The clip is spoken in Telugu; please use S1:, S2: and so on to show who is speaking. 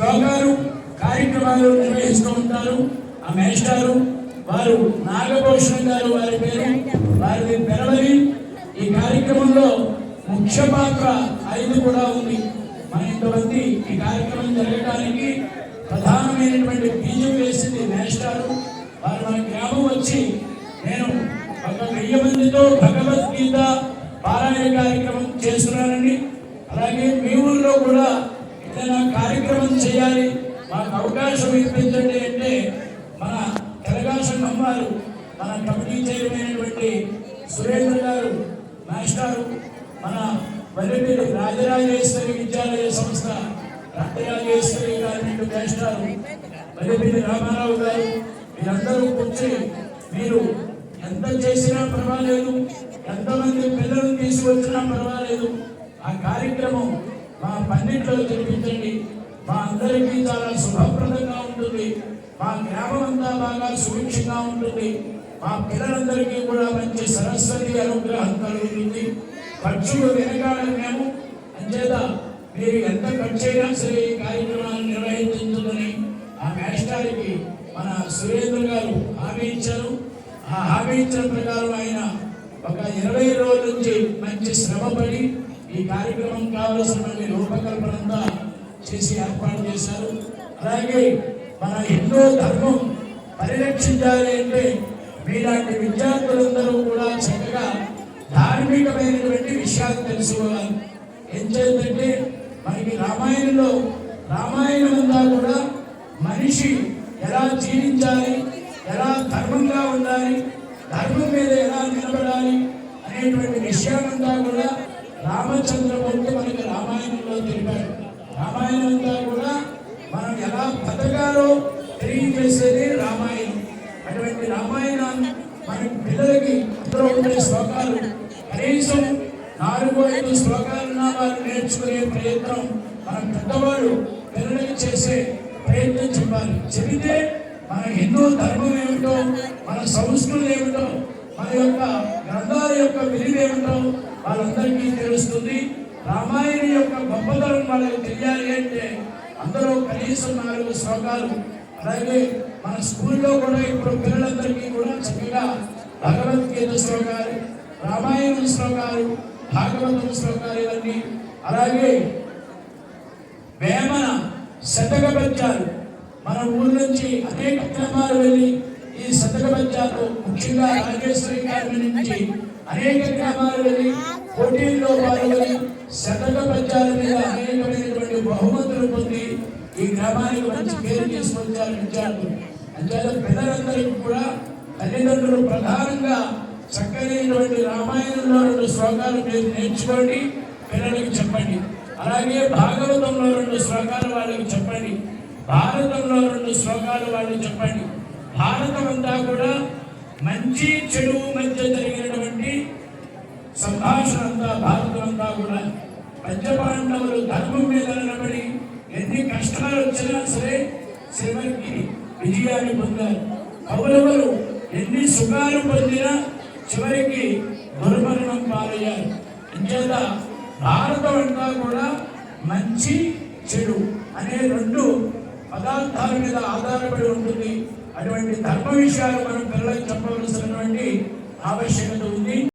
S1: గారు కార్యక్రమాలు నిర్వహిస్తూ ఉంటారు. ఆ మేస్టారు వారు నాగభూషణం గారు వారి పేరు వారిది పెరవలి ఈ కార్యక్రమంలో ముఖ్య పాత్ర ఐదు కూడా ఉంది. మన ఇంతమంది ఈ కార్యక్రమం జరగడానికి ప్రధానమైనటువంటి బీజం వేసింది మేస్టారు వారు మన గ్రామం వచ్చి నేను ఒక వెయ్యి మందితో భగవద్గీత పారాయణ కార్యక్రమం చేస్తున్నానండి. అలాగే మీ ఊళ్ళో కూడా ఏదైనా కార్యక్రమం చేయాలి. మాకు అవకాశం ఇప్పించండి అంటే మన తెలంగాణ అమ్మారు మన కమిటీ చైర్మైనటువంటి సురేంద్ర గారు మాస్టారు మన వల్లెపల్లి రాజరాజేశ్వరి విద్యాలయ సంస్థ రాజరాజేశ్వరి గారి మాస్టారు వల్లెపల్లి రామారావు గారు మీరందరూ కూర్చొని మీరు ఎంత చేసినా పర్వాలేదు ఎంతమంది పిల్లలు తీసుకొచ్చినా పర్వాలేదు ఆ కార్యక్రమం మా పన్నెండులో జరిపించండి. మా అందరికీ చాలా శుభప్రదంగా ఉంటుంది. మా గ్రామం అంతా బాగా సుభిక్షంగా ఉంటుంది. మా పిల్లలందరికీ కూడా మంచి సరస్వతి అనుగ్రహం కలుగుతుంది. ఖర్చులు వెనకాల మేము అంచేత మీరు ఎంత ఖర్చు అయినా సరే ఈ కార్యక్రమాన్ని నిర్వహించుతుందని ఆ మేస్టారికి మన సురేంద్ర గారు హామీ ఇచ్చారు. ఆ హామీ ఇచ్చిన ప్రకారం ఆయన ఒక ఇరవై రోజుల నుంచి మంచి శ్రమపడి ఈ కార్యక్రమం కావలసినటువంటి రూపకల్పన అంతా చేసి ఏర్పాటు చేశారు. అలాగే మన హిందూ ధర్మం పరిరక్షించాలి అంటే మీలాంటి విద్యార్థులందరూ కూడా చక్కగా ధార్మికమైనటువంటి విషయాలు తెలుసుకోవాలి. ఏం చేద్దంటే మనకి రామాయణంలో రామాయణం అంతా కూడా మనిషి ఎలా జీవించాలి ఎలా ధర్మంగా ఉండాలి ధర్మం మీద ఎలా నిలబడాలి అనేటువంటి విషయాలంతా కూడా రామచంద్రమూర్తి మనకు రామాయణంలో తెలిపాడు రామాయణం అంతా కూడా మనం ఎలా బతకాలో తెలియజేసేది రామాయణం. అటువంటి రామాయణాన్ని మన పిల్లలకి అందులో ఉండే శ్లోకాలు కనీసం నాలుగు ఐదు శ్లోకాలన్నా వారు నేర్చుకునే ప్రయత్నం మన పెద్దవాడు పిల్లలకి చేసే ప్రయత్నం చెప్పాలి. చెబితే మన హిందూ ధర్మం ఏమిటో మన సంస్కృతి ఏమిటో మన యొక్క గ్రంథాల యొక్క విలువ ఏమిటో వాళ్ళందరికీ తెలుస్తుంది. రామాయణ యొక్క గొప్పతనం వాళ్ళకి తెలియాలి అంటే అందరూ కనీసం నాలుగు శ్లోకాలు అలాగే మన స్కూల్లో కూడా ఇప్పుడు పిల్లలందరికీ కూడా చక్కగా భగవద్గీత శ్లోకాలు రామాయణ శ్లోకాలు భాగవతం శ్లోకాలు ఇవన్నీ. అలాగే వేమన శతక పద్యాలు మన ఊరు నుంచి అనేక గ్రామాలు వెళ్ళి ఈ శతక పద్యాలు ముఖ్యంగా రాజేశ్వరి గారి నుంచి అనేక గ్రామాలు వెళ్ళి పోటీల్లో పాల్గొని శతక పద్యాల మీద అనేకమైనటువంటి బహుమతులు పొంది ఈ గ్రామానికి మంచి పేరు తీసుకొచ్చారు విద్యార్థులు. అంచేత పిల్లలందరికీ కూడా తల్లిదండ్రులు ప్రధానంగా చక్కనైనటువంటి రామాయణంలో రెండు శ్లోకాలు మీరు నేర్చుకోండి పిల్లలకి చెప్పండి. అలాగే భాగవతంలో రెండు శ్లోకాలు వాళ్ళకి చెప్పండి. భారతంలో రెండు శ్లోకాలు వాళ్ళకి చెప్పండి. భారతం అంతా కూడా మంచి చెడు మధ్య జరిగినటువంటి సంభాషణ అంతా భారతం అంతా కూడా. పంచపాండవులు ధర్మం మీద నిలబడి ఎన్ని కష్టాలు వచ్చినా సరే చివరికి విజయాన్ని పొందారు కౌరవులు ఎన్ని సుఖాలు పొందినా చివరికి దుర్మరణం పాలయ్యారు. అంచేత భారతం అంతా కూడా మంచి చెడు అనే రెండు పదార్థాల మీద ఆధారపడి ఉంటుంది. అటువంటి ధర్మ విషయాలు మనం పిల్లలకు చెప్పవలసినటువంటి ఆవశ్యకత ఉంది.